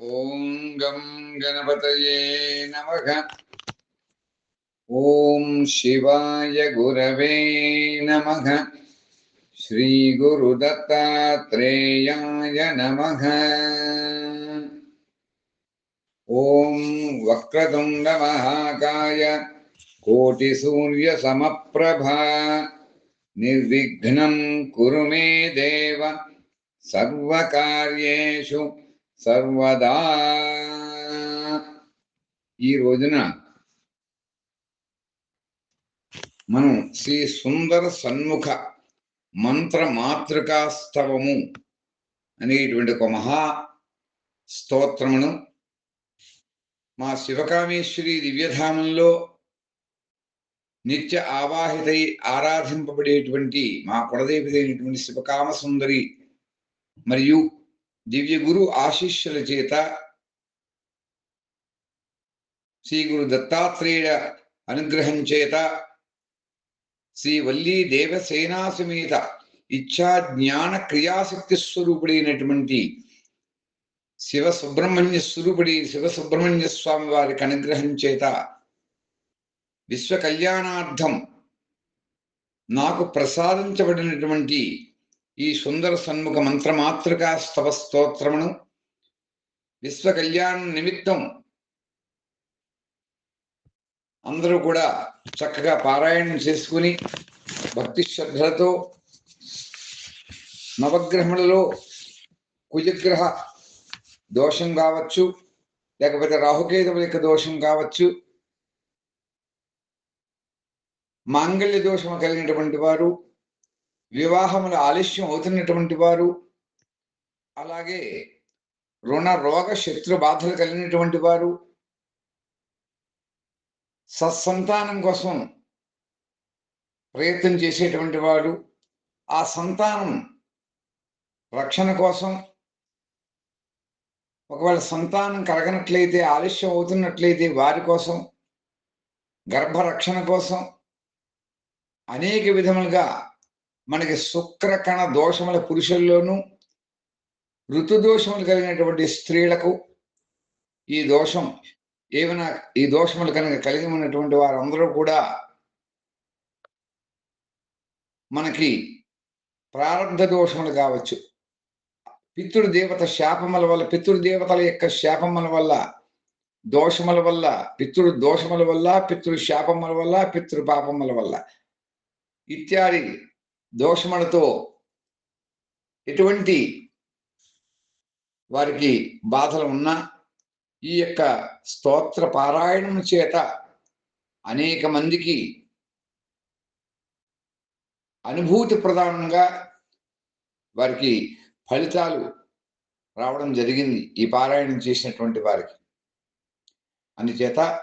ॐ गं गणपतये नमः। ॐ शिवाय गुरवे नमः। श्रीगुरुदत्तात्रेयाय नमः। ॐ वक्रतुण्डमहाकाय कोटिसूर्यसमप्रभा। निर्विघ्नं कुरु मे देव। सर्वकार्येषु సర్వదా. ఈ రోజున మనం శ్రీ సుందర సన్ముఖ మంత్ర మాతృకాస్తవము అనేటువంటి ఒక మహా స్తోత్రమును మా శివకామేశ్వరి దివ్యధామంలో నిత్య ఆవాహితై ఆరాధింపబడేటువంటి మా కులదేవత శివకామ సుందరి మరియు దివ్య గురు ఆశీస్సుల చేత శ్రీ గురు దత్తాత్రేయ అనుగ్రహం చేత శ్రీ వల్లీ దేవసేనా సమేత ఇచ్ఛా జ్ఞాన క్రియాశక్తి స్వరూపుడైనటువంటి శివ సుబ్రహ్మణ్య స్వరూపుడి శివ సుబ్రహ్మణ్య స్వామి వారికి అనుగ్రహం చేత విశ్వ కళ్యాణార్థం నాకు ప్రసాదించబడినటువంటి ఈ సుందర సన్ముఖ మంత్రమాతృకా స్తవ స్తోత్రమును విశ్వ కళ్యాణం నిమిత్తం అందరూ కూడా చక్కగా పారాయణం చేసుకుని భక్తి శ్రద్ధలతో నవగ్రహములలో కుజగ్రహ దోషం కావచ్చు లేకపోతే రాహుకేతువుల యొక్క దోషం కావచ్చు మాంగళ్య దోషము కలిగినటువంటి వారు వివాహములు ఆలస్యం అవుతున్నటువంటి వారు అలాగే రుణ రోగ శత్రు బాధలు కలిగినటువంటి వారు సత్సంతానం కోసం ప్రయత్నం చేసేటువంటి వారు ఆ సంతానం రక్షణ కోసం ఒకవేళ సంతానం కలగనట్లయితే ఆలస్యం అవుతున్నట్లయితే వారి కోసం గర్భరక్షణ కోసం అనేక విధములుగా మనకి శుక్రకణ దోషముల పురుషుల్లోనూ ఋతుదోషములు కలిగినటువంటి స్త్రీలకు ఈ దోషం ఏమైనా ఈ దోషములు కనుక కలిగి ఉన్నటువంటి వారందరూ కూడా మనకి ప్రారంభ దోషములు కావచ్చు. పితృదేవత శాపముల వల్ల పితృదేవతల యొక్క శాపముల వల్ల దోషముల వల్ల పితృ దోషముల వల్ల పితృ శాపముల వల్ల పితృపాపముల వల్ల ఇత్యాది దోషములతో ఎటువంటి వారికి బాధలు ఉన్నా ఈ యొక్క స్తోత్ర పారాయణం చేత అనేక మందికి అనుభూతి ప్రధానంగా వారికి ఫలితాలు రావడం జరిగింది ఈ పారాయణం చేసినటువంటి వారికి. అందుచేత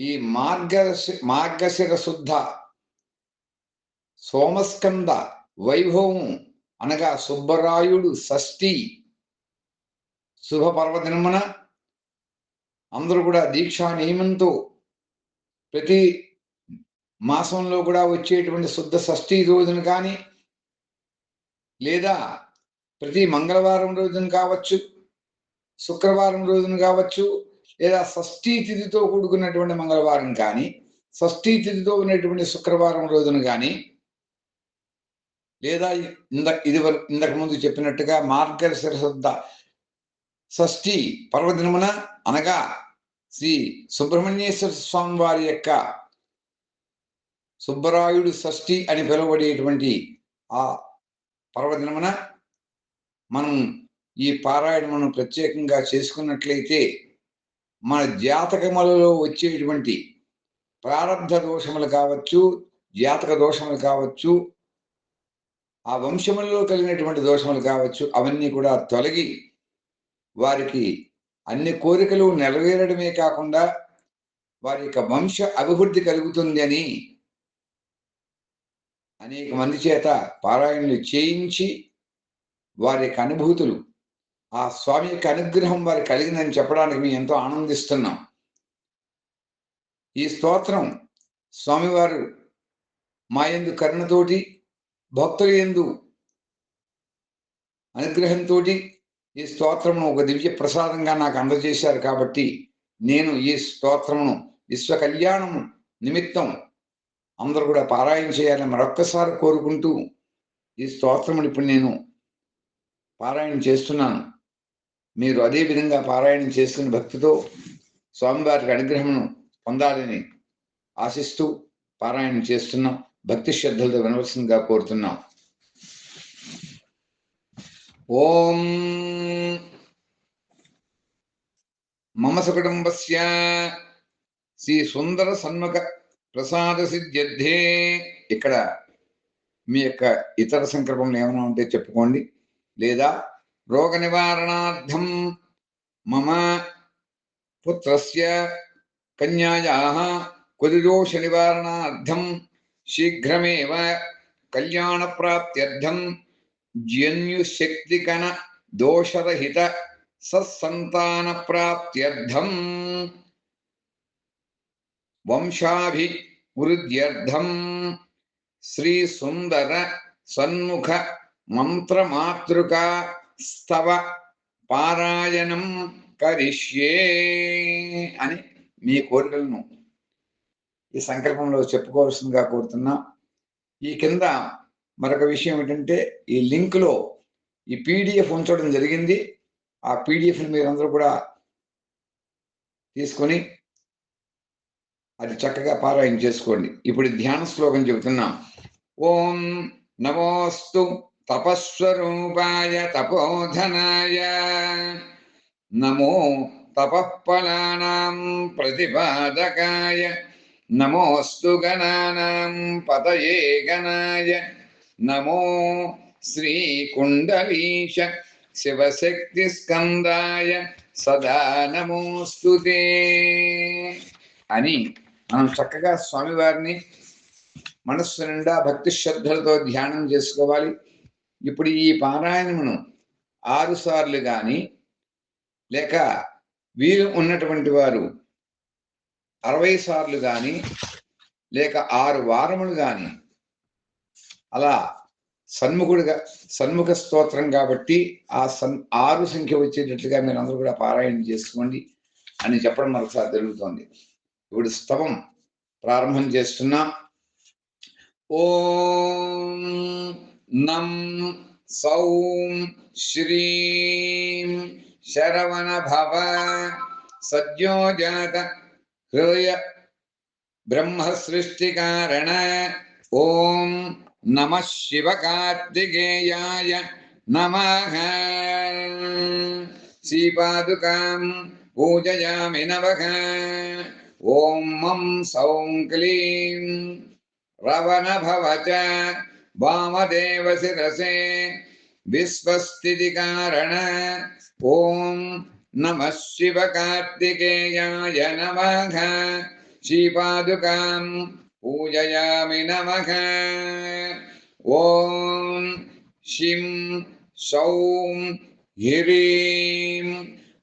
ఈ మార్గ మార్గశిర శుద్ధ సోమస్కంద వైభవం అనగా సుబ్బరాయుడు షష్ఠి శుభ పర్వదినమున అందరూ కూడా దీక్షా నియమంతో ప్రతి మాసంలో కూడా వచ్చేటువంటి శుద్ధ షష్ఠి రోజున కానీ లేదా ప్రతి మంగళవారం రోజున కావచ్చు శుక్రవారం రోజున కావచ్చు లేదా షష్ఠీ తిథితో కూడుకున్నటువంటి మంగళవారం కానీ షష్ఠీ తిథితో ఉన్నటువంటి శుక్రవారం రోజున కానీ లేదా ఇంద ఇది ఇంతకు ముందు చెప్పినట్టుగా మార్గశిర శుద్ధ షష్ఠి పర్వదినమున అనగా శ్రీ సుబ్రహ్మణ్యేశ్వర స్వామి వారి యొక్క సుబ్బరాయుడు షష్ఠి అని పిలువబడేటువంటి ఆ పర్వదినమున మనం ఈ పారాయణమును ప్రత్యేకంగా చేసుకున్నట్లయితే మన జాతకములలో వచ్చేటువంటి ప్రారంభ దోషములు కావచ్చు జాతక దోషములు కావచ్చు ఆ వంశములలో కలిగినటువంటి దోషములు కావచ్చు అవన్నీ కూడా తొలగి వారికి అన్ని కోరికలు నెరవేరడమే కాకుండా వారి యొక్క వంశ అభివృద్ధి కలుగుతుంది అని అనేక మంది చేత పారాయణలు చేయించి వారి యొక్క అనుభూతులు ఆ స్వామి యొక్క అనుగ్రహం వారికి కలిగిందని చెప్పడానికి మేము ఎంతో ఆనందిస్తున్నాం. ఈ స్తోత్రం స్వామివారు మా ఎందు కరుణతోటి భక్తుల ఎందు అనుగ్రహంతో ఈ స్తోత్రమును ఒక దివ్య ప్రసాదంగా నాకు అందజేశారు కాబట్టి నేను ఈ స్తోత్రమును విశ్వ కళ్యాణం నిమిత్తం అందరూ కూడా పారాయణ చేయాలని మరొక్కసారి కోరుకుంటూ ఈ స్తోత్రమును ఇప్పుడు నేను పారాయణ చేస్తున్నాను. మీరు అదే విధంగా పారాయణం చేసుకుని భక్తితో స్వామివారికి అనుగ్రహమును పొందాలని ఆశిస్తూ పారాయణం చేస్తున్నాం. భక్తి శ్రద్ధలతో వినవలసిందిగా కోరుతున్నాం. ఓం మమ సుకుటుంబస్య శ్రీ సుందర సన్ముఖ ప్రసాద సిద్ధ్యర్థే. ఇక్కడ మీ యొక్క ఇతర సంకల్పంలో ఏమైనా ఉంటే చెప్పుకోండి. లేదా రోగ నివారణార్థం మమ పుత్రస్య కన్యాయా కుదిదోష నివారణార్థం శీఘ్రమేవ కళ్యాణప్రాప్త్యర్థం జన్యుశక్తికణ దోషరహిత సత్సంతాన ప్రాప్త్యర్థం వంశాభివృద్ధ్యర్థం శ్రీ సుందర సన్ముఖ మంత్రమాతృక స్తవ పారాయణం కరిష్యే అని మీ కోరికలను ఈ సంకల్పంలో చెప్పుకోవాల్సిందిగా కోరుతున్నా. ఈ కింద మరొక విషయం ఏంటంటే ఈ లింక్లో ఈ పీడిఎఫ్ ఉంచడం జరిగింది. ఆ పీడిఎఫ్ని మీరందరూ కూడా తీసుకొని అది చక్కగా పారాయణ చేసుకోండి. ఇప్పుడు ధ్యాన శ్లోకం చెబుతున్నాం. ఓం నమోస్తు తపస్వరూపాయ తపోధనాయ. నమో తపఃఫలానాం ప్రతిపాదకాయ. నమోస్తు గణానాం పతయే గణాయ. నమో శ్రీ కుండలీశ శివశక్తి స్కందాయ. సదా నమోస్తు అని మనం చక్కగా స్వామివారిని మనస్సు నిండా భక్తి శ్రద్ధలతో ధ్యానం చేసుకోవాలి. ఇప్పుడు ఈ పారాయణమును ఆరు సార్లు కానీ లేక వీలు ఉన్నటువంటి వారు అరవై సార్లు కానీ లేక ఆరు వారములు కానీ అలా సన్ముఖుడిగా సన్ముఖ స్తోత్రం కాబట్టి ఆ సన్ ఆరు సంఖ్య వచ్చేటట్లుగా మీరు అందరూ కూడా పారాయణ చేసుకోండి అని చెప్పడం మరొకసారి జరుగుతోంది. ఇప్పుడు స్తవం ప్రారంభం చేస్తున్నా. ఓం నం సౌం శ్రీం శరవణ భవ సద్యోజనత హృదయ బ్రహ్మ సృష్టి కారణ ఓం నమ శివ కార్తికేయాయ నమ శ్రీపాదుకాం పూజయామి నవః ఓం మం సౌం క్లీం రవణ భవచ వామదేవ శిరసే విశ్వస్థితి కారణ ఓం నమ శివ కార్తికేయాయ నమః శ్రీపాదుకాం పూజయామి నమః ఓం శిం సౌం హిరీం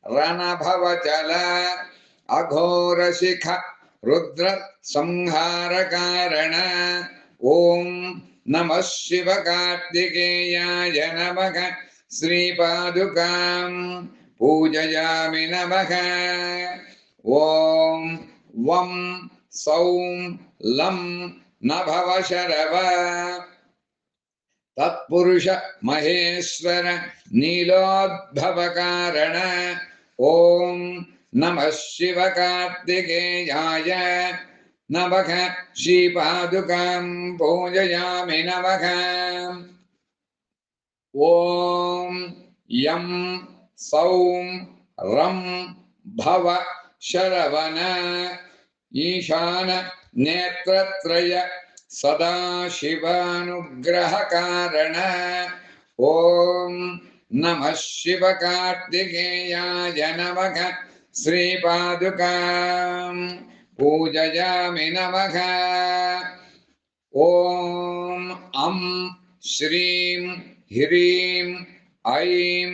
రణభవచల అఘోరశిఖ రుద్ర సంహార కారణ ఓం నమ శివ కార్తికేయాయ నమః శ్రీపాదుకాం పూజయామి నమః ఓం వం సౌం లం నభవ శరవ తత్పురుష మహేశ్వర నీలోద్భవ కారణ ఓం నమ శివ కార్తికేయాయ నమః శ్రీపాదుకాం పూజయామి నమః ఓం యం సౌం రం భవ శరవణ ఈశాన నేత్రత్రయ సదాశివానుగ్రహ కారణ ఓం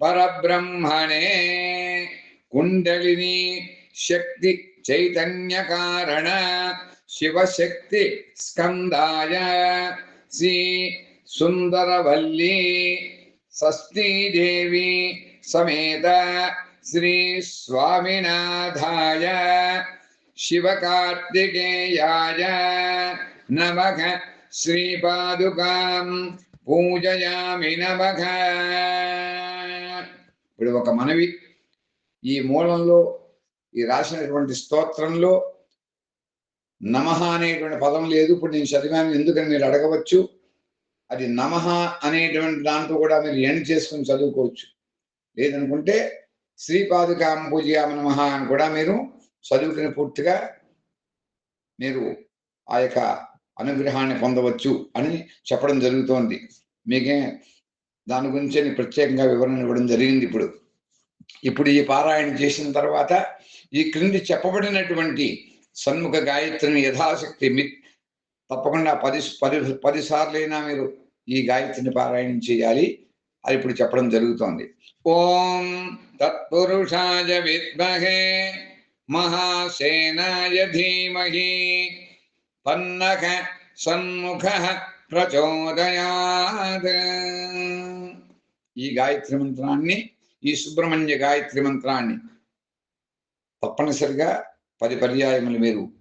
परब्रह्मणे। कुंडलिनी शक्ति चैतन्य कारण शिव शक्ति स्कंदाय श्री सुन्दरवल्ली षष्ठीदेवी समेत, श्री स्वामीनाथाय शिव कार्तिकेयाय नमः। श्रीपादुकां पूजयामि नमः। ఇప్పుడు ఒక మనవి. ఈ మూలంలో ఈ రాసినటువంటి స్తోత్రంలో నమః అనేటువంటి పదం లేదు. ఇప్పుడు నేను చదివాను ఎందుకని మీరు అడగవచ్చు? అది నమః అనేటువంటి దాంట్లో కూడా మీరు ఎండ్ చేసుకుని చదువుకోవచ్చు. లేదనుకుంటే శ్రీపాదుకాం పూజయామ నమః అని కూడా మీరు చదువుకుని పూర్తిగా మీరు ఆ యొక్క అనుగ్రహాన్ని పొందవచ్చు అని చెప్పడం జరుగుతోంది. మీకే దాని గురించి నేను ప్రత్యేకంగా వివరణ ఇవ్వడం జరిగింది ఇప్పుడు. ఇప్పుడు ఈ పారాయణ చేసిన తర్వాత ఈ క్రింది చెప్పబడినటువంటి సన్ముఖ గాయత్రిని యథాశక్తి మి తప్పకుండా పది పది పదిసార్లైనా మీరు ఈ గాయత్రిని పారాయణం చేయాలి. అది ఇప్పుడు చెప్పడం జరుగుతోంది. ఓం తత్పురుషాయ విద్మహే మహాసేనాయ ధీమహి పన్నక సన్ముఖ ప్రచోదయాత్. ఈ గాయత్రి మంత్రాన్ని ఈ సుబ్రహ్మణ్య గాయత్రి మంత్రాన్ని తప్పనిసరిగా పది పర్యాయములు మీరు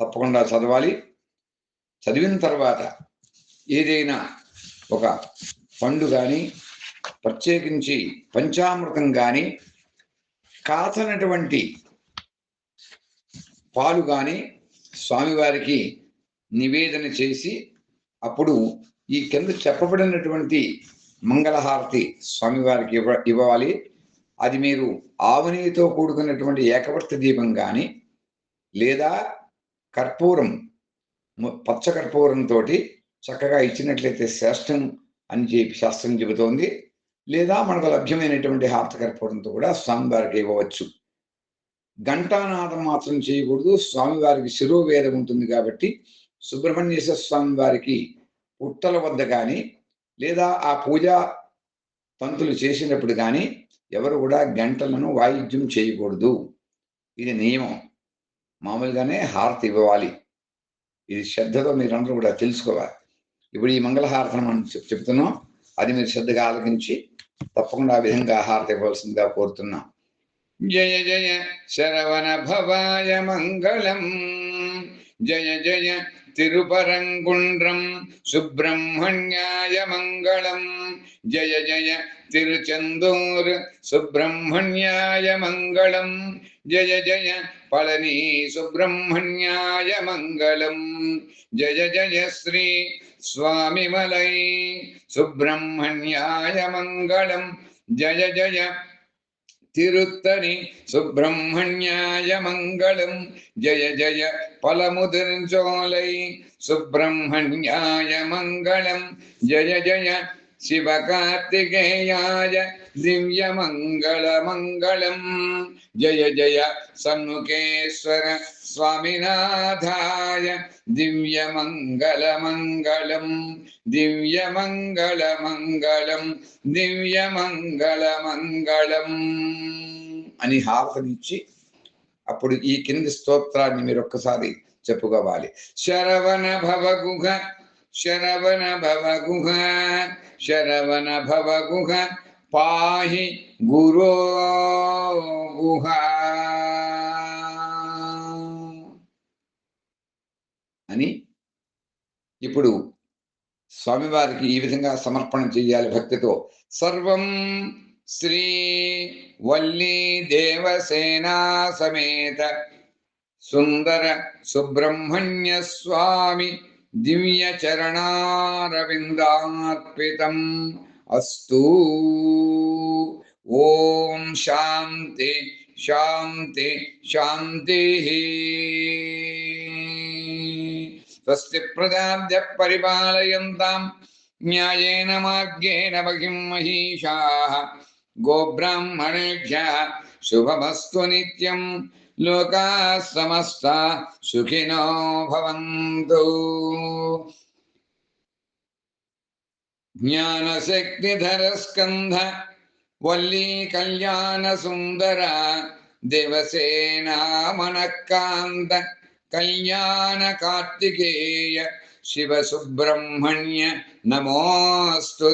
తప్పకుండా చదవాలి. చదివిన తర్వాత ఏదైనా ఒక పండు కానీ ప్రత్యేకించి పంచామృతం కానీ కాచనటువంటి పాలు కానీ స్వామివారికి నివేదన చేసి అప్పుడు ఈ కింద చెప్పబడినటువంటి మంగళహారతి స్వామివారికి ఇవ్వ ఇవ్వాలి. అది మీరు ఆవనితో కూడుకున్నటువంటి ఏకవర్త దీపం కానీ లేదా కర్పూరం పచ్చ కర్పూరంతో చక్కగా ఇచ్చినట్లయితే శ్రేష్టం అని చెప్పి శాస్త్రం చెబుతోంది. లేదా మనకు లభ్యమైనటువంటి హారత కర్పూరంతో కూడా స్వామివారికి ఇవ్వవచ్చు. ఘంటానాదం మాత్రం చేయకూడదు. స్వామివారికి శిరోవేదం ఉంటుంది కాబట్టి సుబ్రహ్మణ్యేశ్వర స్వామి వారికి పుట్టల వద్ద కానీ లేదా ఆ పూజ పంతులు చేసినప్పుడు కానీ ఎవరు కూడా గంటలను వాయిద్యం చేయకూడదు. ఇది నియమం. మామూలుగానే హారతి ఇవ్వాలి. ఇది శ్రద్ధతో మీరందరూ కూడా తెలుసుకోవాలి. ఇప్పుడు ఈ మంగళహారతను మనం చెప్- చెప్తున్నాం. అది మీరు శ్రద్ధగా ఆలకించి తప్పకుండా ఆ విధంగా హారతి ఇవ్వాల్సిందిగా కోరుతున్నాం. జయ జయ శరవణ భవాయ మంగళం. జయ జయ తిరుపరంగుండ్రం సుబ్రహ్మణ్యాయ మంగళం జయ జయ తిరుచందూర్ సుబ్రహ్మణ్యాయ మంగళం జయ జయ పళని సుబ్రహ్మణ్యాయ మంగళం జయ జయ శ్రీ స్వామిమలై సుబ్రహ్మణ్యాయ మంగళం జయ జయ తిరుత్తని సుబ్రహ్మణ్యాయ మంగళం జయ జయ పలముదిర్జోలై సుబ్రహ్మణ్యాయ మంగళం జయ జయ శివ దివ్య మంగళ మంగళం జయ జయ సన్ముఖేశ్వర స్వామినాథాయ దివ్య మంగళ మంగళం దివ్య మంగళ మంగళం దివ్య మంగళ మంగళం అని హారతనిచ్చి అప్పుడు ఈ కింది స్తోత్రాన్ని మీరు ఒక్కసారి చెప్పుకోవాలి. శరవణ భవ గుహ శరవణ భవ గుహ శరవణ భవగుహ పాహి గురో అని ఇప్పుడు స్వామివారికి ఈ విధంగా సమర్పణ చెయ్యాలి భక్తితో. సర్వం శ్రీ వల్లీ దేవసేనా సమేత సుందర సుబ్రహ్మణ్య స్వామి దివ్య చరణారవిందార్పితం. अस्तु। ओम शांति शांति शांति स्वस्ति प्रजाद्य परिपालयन्ताम् न्यायेन मार्गेण बहिं महिषाः गोब्राह्मणेभ्यः शुभमस्तु नित्यं। लोकाः समस्ता सुखिनो भवन्तु। జ్ఞానశక్తిధర స్కంధ వల్లీ కళ్యాణ సుందర దేవసేనా మనకాంత కళ్యాణ కార్తికేయ శివ సుబ్రహ్మణ్య నమోస్తు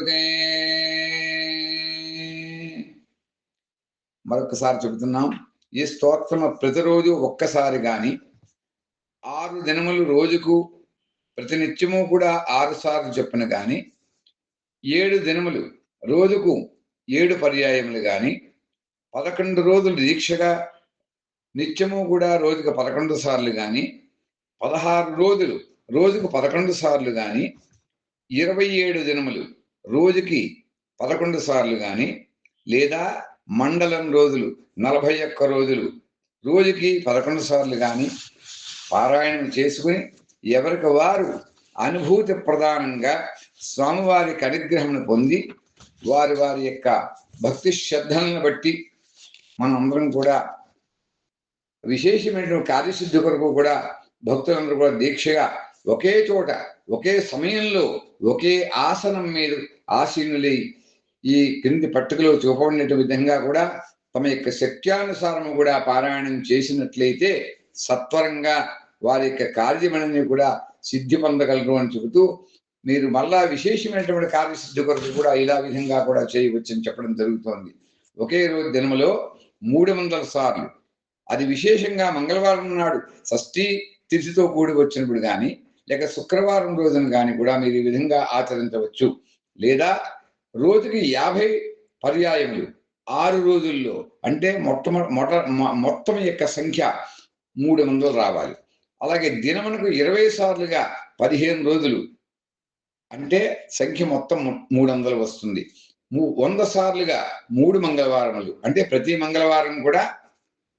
మరొకసారి చెబుతున్నాం ఈ స్తోత్రం ప్రతిరోజు ఒక్కసారి గాని ఆరు దినములు రోజుకు ప్రతినిత్యము కూడా ఆరు సార్లు చెప్పిన కానీ ఏడు దినములు రోజుకు ఏడు పర్యాయములు గాని పదకొండు రోజులు దీక్షగా నిత్యము కూడా రోజుకు పదకొండు సార్లు గాని పదహారు రోజులు రోజుకు పదకొండు సార్లు గాని ఇరవై ఏడు దినములు రోజుకి పదకొండు సార్లు గాని లేదా మండలం రోజులు నలభై ఒక్క రోజులు రోజుకి పదకొండు సార్లు కానీ పారాయణం చేసుకుని ఎవరికి వారు అనుభూతి ప్రధానంగా స్వామివారి అనుగ్రహం పొంది వారి వారి యొక్క భక్తి శ్రద్ధలను బట్టి మనం అందరం కూడా విశేషమైన కార్యసిద్ధి కొరకు కూడా భక్తులందరూ కూడా దీక్షగా ఒకే చోట ఒకే సమయంలో ఒకే ఆసనం మీద ఆసీనులై ఈ క్రింది పట్టుకలో చూపబడిన విధంగా కూడా తమ యొక్క శక్త్యానుసారము కూడా పారాయణం చేసినట్లయితే సత్వరంగా వారి యొక్క కార్యమనని కూడా సిద్ధి పొందగలరు అని చెబుతూ మీరు మళ్ళా విశేషమైనటువంటి కార్యసిద్ధి కొరకు కూడా ఇలా విధంగా కూడా చేయవచ్చు అని చెప్పడం జరుగుతోంది. ఒకే రోజు దినములో మూడు వందల సార్లు. అది విశేషంగా మంగళవారం నాడు షష్ఠి తిథితో కూడి వచ్చినప్పుడు కానీ లేక శుక్రవారం రోజున కానీ కూడా మీరు ఈ విధంగా ఆచరించవచ్చు. లేదా రోజుకి యాభై పర్యాయములు ఆరు రోజుల్లో అంటే మొట్టమొ మొట మొత్తం యొక్క సంఖ్య మూడు వందలు రావాలి. అలాగే దినమునకు ఇరవై సార్లుగా పదిహేను రోజులు అంటే సంఖ్య మొత్తం మూడు వందలు వస్తుంది. వంద సార్లుగా మూడు మంగళవారములు. అంటే ప్రతి మంగళవారం కూడా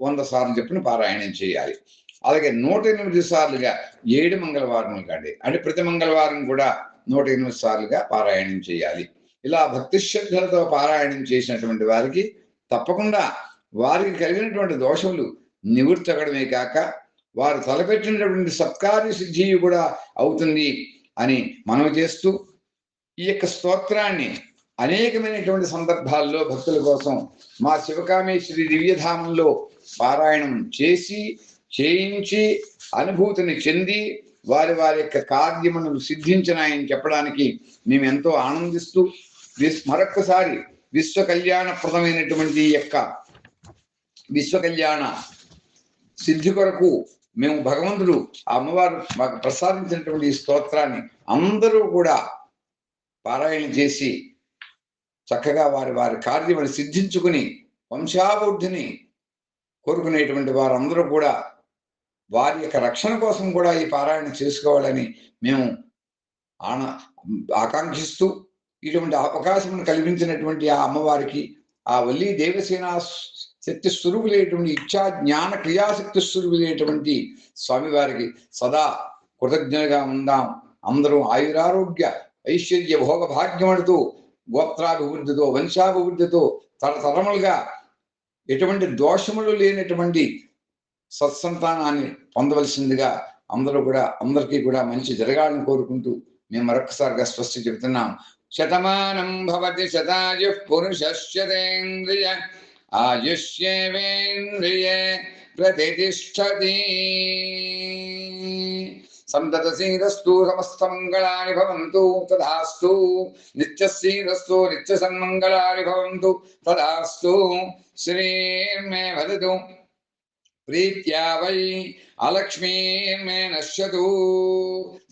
వంద సార్లు చెప్పిన పారాయణం చేయాలి. అలాగే నూట ఎనిమిది సార్లుగా ఏడు మంగళవారములు కాండి. అంటే ప్రతి మంగళవారం కూడా నూట ఎనిమిది సార్లుగా పారాయణం చేయాలి. ఇలా భక్తి శ్రద్ధలతో పారాయణం చేసినటువంటి వారికి తప్పకుండా వారికి కలిగినటువంటి దోషములు నివృత్తగడమే కాక వారు తలపెట్టినటువంటి సత్కార్య సిద్ధి కూడా అవుతుంది. అని మనవి చేస్తూ ఈ యొక్క స్తోత్రాన్ని అనేకమైనటువంటి సందర్భాల్లో భక్తుల కోసం మా శివకామేశ్వరి దివ్యధామంలో పారాయణం చేసి చేయించి అనుభూతిని చెంది వారి వారి యొక్క కార్యమును సిద్ధించినాయని చెప్పడానికి మేము ఎంతో ఆనందిస్తూ మరొక్కసారి విశ్వ కళ్యాణప్రదమైనటువంటి యొక్క విశ్వ కళ్యాణ సిద్ధి కొరకు మేము భగవంతుడు ఆ అమ్మవారు మాకు ప్రసాదించినటువంటి ఈ స్తోత్రాన్ని అందరూ కూడా పారాయణ చేసి చక్కగా వారి వారి కార్యములు సిద్ధించుకుని వంశాభివృద్ధిని కోరుకునేటువంటి వారందరూ కూడా వారి యొక్క రక్షణ కోసం కూడా ఈ పారాయణ చేసుకోవాలని మేము ఆన ఆకాంక్షిస్తూ ఇటువంటి అవకాశం కల్పించినటువంటి ఆ అమ్మవారికి ఆ వల్లి దేవసేన శక్తి స్వరూపులైనటువంటి ఇచ్చా జ్ఞాన క్రియాశక్తి స్వరూపులైనటువంటి స్వామివారికి సదా కృతజ్ఞులుగా ఉందాం. అందరూ ఆయురారోగ్య ఐశ్వర్య భోగ భాగ్యమడుతూ గోత్రాభివృద్ధితో వంశాభివృద్ధితో తరతరములుగా ఎటువంటి దోషములు లేనటువంటి సత్సంతానాన్ని పొందవలసిందిగా అందరూ కూడా అందరికీ కూడా మంచి జరగాలని కోరుకుంటూ మేము మరొకసారిగా స్పష్టం చెబుతున్నాం. శతమానం భవతి శతాయు పురుషేంద్రియ ಆಯುಷ್ಯವೇಂದ್ರಿಯೆ ಪ್ರತಿಷ್ಠತಿ ಸಂತತ ಸೀರಸ್ತು ಸಮಸ್ತ ಮಂಗಳಾರಿ ತದಾಸ್ತು ನಿತ್ಯ ಸೀರಸ್ತು ನಿತ್ಯ ಸನ್ಮಂಗಳಿಭವಂತು ತದಾಸ್ತು ಶ್ರೀ ಮೇ ವದತು प्रीत्या वै अलक्ष्मीर्मेनश्यतु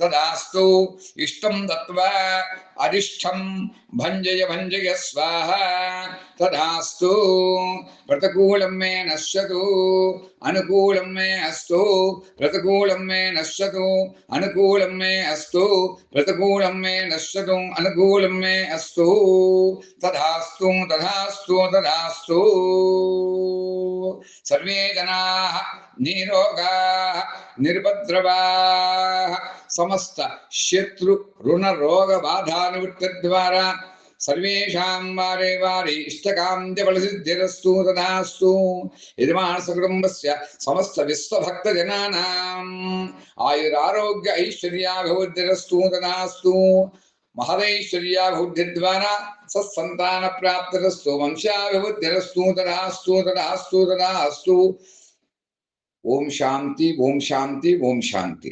तदास्तु इष्टं दत्त्वा अरिष्ठं भञ्जय भञ्जय स्वाहा। तदास्तु प्रतिकूलं मे नश्यतु, अनुकूलं मे अस्तु। प्रतिकूलं मे नश्यतु, अनुकूलं मे अस्तु। प्रतिकूलं मे नश्यतु, अनुकूलं मे अस्तु। तथास्तु तथास्तु तथास्तु ಸರ್ವೇ ಜನಾ ನೀರೋಗಾ ನಿರ್ಭದ್ರವಾ ಸಮಸ್ತ ಶತ್ರು ಋಣ ರೋಗ ಬಾಧಾ ಬಾಧಾನುವೃತ್ತದ್ವಾರ ಸರ್ವೇಷಾಂ ವಾರೇ ವಾರೇ ಇಷ್ಟಕಾಂತ್ಯ ಬಳಸಿದ್ದಿರಸ್ತು ತಥಾಸ್ತು ಯಜಮಾನ ಸಕುಟುಂಬಸ್ಯ ಸಮಸ್ತ ವಿಶ್ವಭಕ್ತ ಜನಾನಾಂ ಆಯುರಾರೋಗ್ಯ ಐಶ್ವರ್ಯಾಭಿವೃದ್ಧಿರಸ್ತು ತಥಾಸ್ತು మహదైశ్వర్యాభివృద్ధిద్వారా సత్సంతాన ప్రాప్తిరస్తు వంశాభివృద్ధిరస్తు ఓం శాంతి ఓం శాంతి ఓం శాంతి.